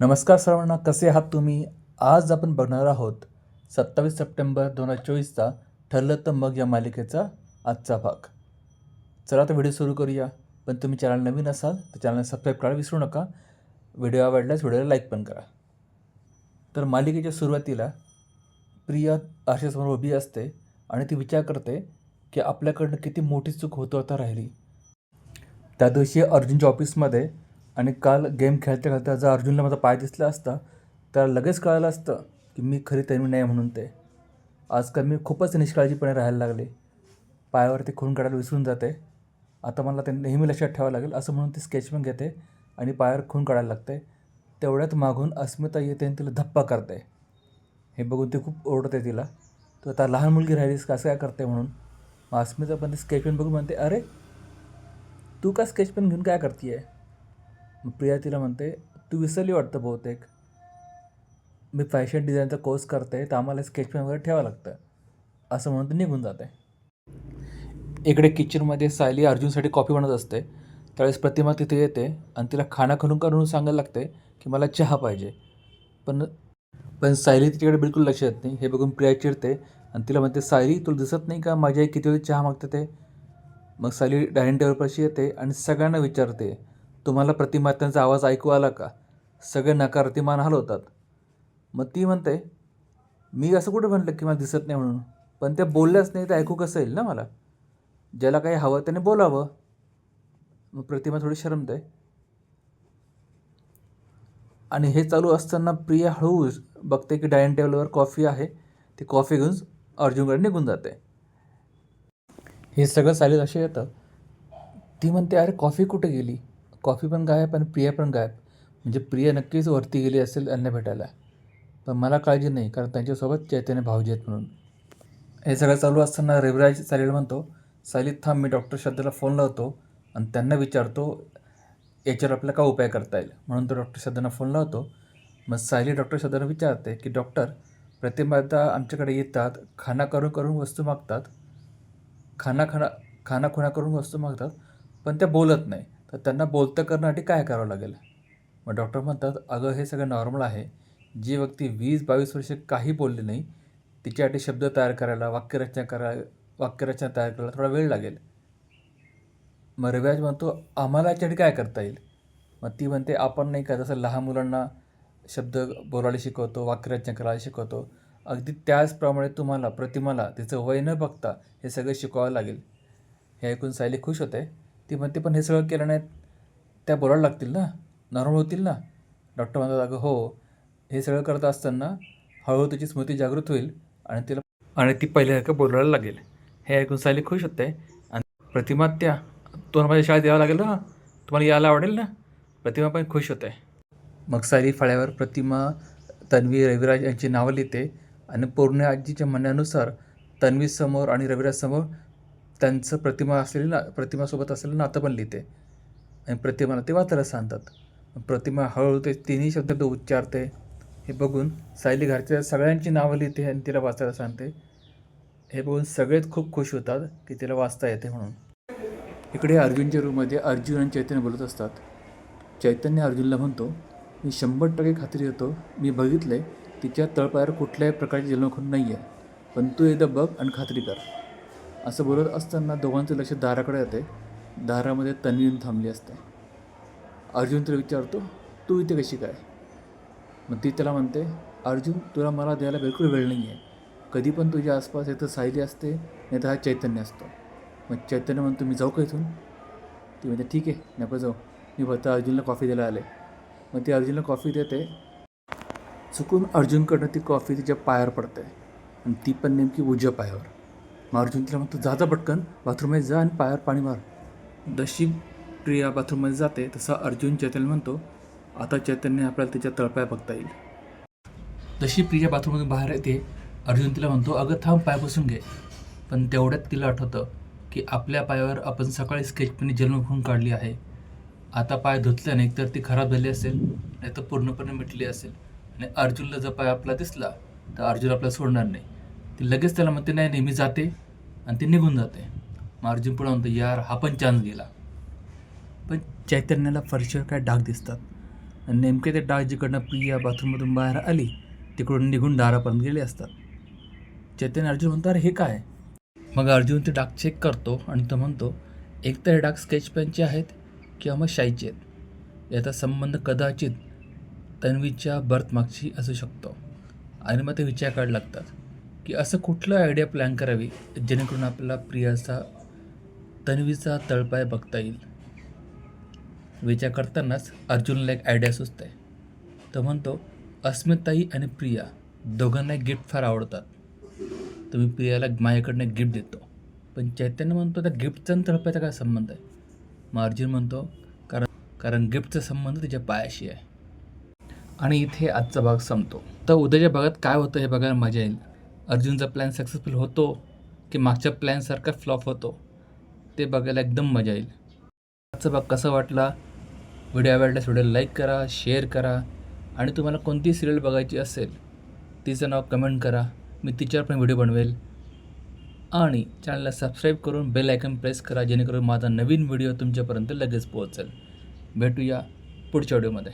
नमस्कार सर्वांना कसे आहात तुम्ही? आज आपण बघणार आहोत सत्तावीस सप्टेंबर दोन हजार चोवीसचा ठरलं तर मग या मालिकेचा आजचा भाग. चला तर व्हिडिओ सुरू करूया. पण तुम्ही चॅनल नवीन असाल तर चॅनल सबस्क्राईब करायला विसरू नका. व्हिडिओ आवडल्यास व्हिडिओला लाईक पण करा. तर मालिकेच्या सुरुवातीला प्रिया आरशासमोर उभी असते आणि ती विचार करते की आपल्याकडनं किती मोठी चूक होतो आता राहिली. त्या दिवशी अर्जुनच्या ऑफिसमध्ये आणि काल गेम खेळता खेळता जर अर्जुनला माझा पाय दिसला असता तर लगेच कळलं असतं की मी खरी तन्वी नाही म्हणून ते. आजकाल मी खूपच निष्काळजीपणे राहायला लागले. पायावरती खून काढायला विसरून जाते. आता मला ते नेहमी लक्षात ठेवावं लागेल असं म्हणून ती स्केच पण घेते आणि पायावर खून काढायला लागते. तेवढ्यात मागून अस्मिता येते आणि तिला धप्पा करते. हे बघून ती खूप ओरडते तिला. तू आता लहान मुलगी राहिलीस कसं काय करते म्हणून? मग अस्मिता पण ती स्केच पेन बघून म्हणते अरे तू का स्केच पेन घेऊन काय करते आहे मग प्रिया तिला म्हणते तू विसरली वाटतं बहुतेक. मी फॅशन डिझाईनचा कोर्स करते तर आम्हाला स्केचपॅन वगैरे ठेवावं लागतं. असं म्हणून ती निघून जाते. इकडे किचनमध्ये सायली अर्जुनसाठी कॉफी बनवत असते. त्यावेळेस प्रतिमा तिथे येते आणि तिला खाना करून करून सांगायला लागते की मला चहा पाहिजे. पण पण सायली तिच्याकडे बिलकुल लक्ष देत नाही. हे बघून प्रिया चिडते आणि तिला म्हणते सायली तुला दिसत नाही का? माझी आई किती वेळी चहा मागते ते? मग सायली डायनिंग टेबलपाशी येते आणि सगळ्यांना विचारते तुम्हाला प्रतिमा त्यांचा आवाज ऐकू आला का? सगळे नकारार्थी मान हलवतात. मग ती म्हणते मी असं कुठं म्हटलं की मला दिसत नाही म्हणून? पण त्या बोलल्याच नाही तर ऐकू कसं येईल ना मला? ज्याला काही हवं त्याने बोलावं. मग प्रतिमा थोडी शरमते. आणि हे चालू असताना प्रिया हळू बघते की डायनिंग टेबलवर कॉफी आहे. ती कॉफी घेऊन अर्जुनकडे निघून जाते. हे सगळं चालेल असे येतं. ती म्हणते अरे कॉफी कुठे गेली? कॉफी पण गायब आणि प्रिया पण गायब. म्हणजे प्रिया नक्कीच वरती गेली असेल त्यांना भेटायला. पण मला काळजी नाही कारण त्यांच्यासोबत चैतन्य भाऊजी आहेत म्हणून. हे सगळं चालू असताना रविराज सालीला म्हणतो सायलीत थांब मी डॉक्टर श्रद्धेला फोन लावतो आणि त्यांना विचारतो याच्यावर आपल्याला काय उपाय करता येईल. म्हणून तो डॉक्टर श्रद्धांना फोन लावतो. मग सायली डॉक्टर श्रद्धांना विचारते की डॉक्टर प्रतिमादा आमच्याकडे येतात खाना करून करून वस्तू मागतात. खाना खाना खाना खुणा करून वस्तू मागतात पण त्या बोलत नाही. तर त्यांना बोलतं करण्यासाठी काय करावं लागेल? मग डॉक्टर म्हणतात अगं हे सगळं नॉर्मल आहे. जी व्यक्ती वीस बावीस वर्ष काही बोलली नाही तिच्यासाठी शब्द तयार करायला वाक्यरचना करा वाक्यरचना तयार करायला थोडा वेळ लागेल. मग रविराज म्हणतो आम्हाला याच्यासाठी काय करता येईल? मग ती म्हणते आपण नाही का जसं लहान मुलांना शब्द बोलायला शिकवतो वाक्यरचना करायला शिकवतो अगदी त्याचप्रमाणे तुम्हाला प्रतिमाला तिचं वय न बघता हे सगळं शिकवावं लागेल. हे ऐकून सायली खुश होते. ती म्हणते पण हे सगळं केलं नाही त्या बोलायला लागतील ना? नॉर्मल होतील ना? डॉक्टर म्हणतात अगं हो. हे सगळं करत असताना हळूहळू तिची स्मृती जागृत होईल आणि तिला आणि ती पहिल्यासारखं बोलायला लागेल. हे ऐकून सायली खुश होते. आणि प्रतिमा त्या तुम्हाला माझ्या शाळेत यावं लागेल ना? तुम्हाला यायला आवडेल ना? प्रतिमा पण खुश होते. मग सायली फळ्यावर प्रतिमा तन्वी रविराज यांची नावं लिहिते आणि पूर्ण आजीच्या म्हणण्यानुसार तन्वीसमोर आणि रविराजसमोर त्यांचं प्रतिमा असलेली ना प्रतिमासोबत असलेलं नातं पण लिहिते. आणि प्रतिमाला ते वाचायला सांगतात. प्रतिमा हळूहळू ते तिन्ही शब्द उच्चारते. हे बघून सायली घरच्या सगळ्यांची नावं लिहिते आणि तिला वाचायला सांगते. हे बघून सगळेच खूप खुश होतात की तिला वाचता येते म्हणून. इकडे अर्जुनच्या रूममध्ये अर्जुन आणि चैतन्य बोलत असतात. चैतन्य अर्जुनला म्हणतो मी शंभर टक्के खात्री देतो. मी बघितलं आहे तिच्या तळपायावर कुठल्याही प्रकारची जन्मखून नाही आहे पण तू एकदा बघ आणि खात्री कर. असं बोलत असताना दोघांचं लक्ष दाराकडे जाते. दारामध्ये तन्वीन येऊन थांबली असते. अर्जुन तिला विचारतो तू इथे कशी काय? मग ती त्याला म्हणते अर्जुन तुला मला द्यायला बिलकुल वेळ नाही आहे. कधी पण तुझ्या आसपास इथं सायली असते नाही तर हा चैतन्य असतो. मग चैतन्य म्हणतो मी जाऊ का इथून? ती म्हणते ठीक आहे नको जाऊ. मी फक्त अर्जुनला कॉफी द्यायला आले. मग ती अर्जुनला कॉफी देते. चुकून अर्जुनकडनं ती कॉफी तिच्या पायावर पडते. आणि ती पण नेमकी उजव्या पायावर. मार्जुन अर्जुन तिला म्हणतो जा जा पटकन बाथरूममध्ये जा आणि पायावर पाणी मार. जशी प्रिया बाथरूममध्ये जाते तसा अर्जुन चैतन्य म्हणतो आता चैतन्य आपल्याला तिच्या तळपाय बघता येईल. जशी प्रिया बाथरूममधून बाहेर येते अर्जुन तिला म्हणतो अगं थांब पाय बसून घे. पण तेवढ्यात तिला आठवतं की आपल्या पायावर आपण सकाळी स्केचपेनने जन्मभून काढली आहे. आता पाय धुतल्याने एकतर ती खराब झाली असेल नाही तर पूर्णपणे मिटली असेल. आणि अर्जुनला जर पाय आपला दिसला तर अर्जुन आपल्याला सोडणार नाही. ती लगेच त्याला म्हणते नाही नेहमी जाते. आणि ती निघून जाते. मग अर्जुन पुढे म्हणतो यार हा पण चान्स गेला. पण चैतन्याला फरशीवर काय डाग दिसतात. आणि नेमके ते डाग जिकडनं प्रिया बाथरूममधून बाहेर आली तिकडून निघून दारापर्यंत गेले असतात. चैतन्य अर्जुन म्हणतो अरे हे काय? मग अर्जुन ते डाग चेक करतो आणि तो म्हणतो एक तर हे डाग स्केच पेनचे आहेत किंवा मग शाईचे आहेत. याचा संबंध कदाचित तन्वीच्या बर्थमागची असू शकतो. आणि मग ते विचार काढ लागतात. की असं कुठलं आयडिया प्लॅन करावी? जेणेकरून आपल्याला प्रियाचा तन्वीचा तळपाय बघता येईल. विचार करतानाच अर्जुनला एक आयडिया सुचते तो म्हणतो अस्मिताई आणि प्रिया दोघांना गिफ्ट फार आवडतात. तर मी प्रियाला माझ्याकडनं एक गिफ्ट देतो. पण चैतन्य म्हणतो त्या गिफ्टचा आणि तळपायचा काय संबंध आहे? मग अर्जुन म्हणतो कारण कारण गिफ्टचा संबंध तिच्या पायाशी आहे. आणि इथे आजचा भाग संपतो. तर उद्याच्या भागात काय होतं हे बघायला मजा येईल. अर्जुनचा प्लॅन सक्सेसफुल होतो की मागच्या प्लॅनसारखा फ्लॉप होतो ते बघायला एकदम मजा येईल. आजचा भाग कसा वाटला? व्हिडिओ आवडल्यास व्हिडिओ लाईक करा शेअर करा आणि तुम्हाला कोणती सिरियल बघायची असेल तिचं नाव कमेंट करा. मी तिच्यावर पण व्हिडिओ बनवेल. आणि चॅनलला सबस्क्राईब करून बेल आयकन प्रेस करा जेणेकरून माझा नवीन व्हिडिओ तुमच्यापर्यंत लगेच पोहोचेल. भेटूया पुढच्या व्हिडिओमध्ये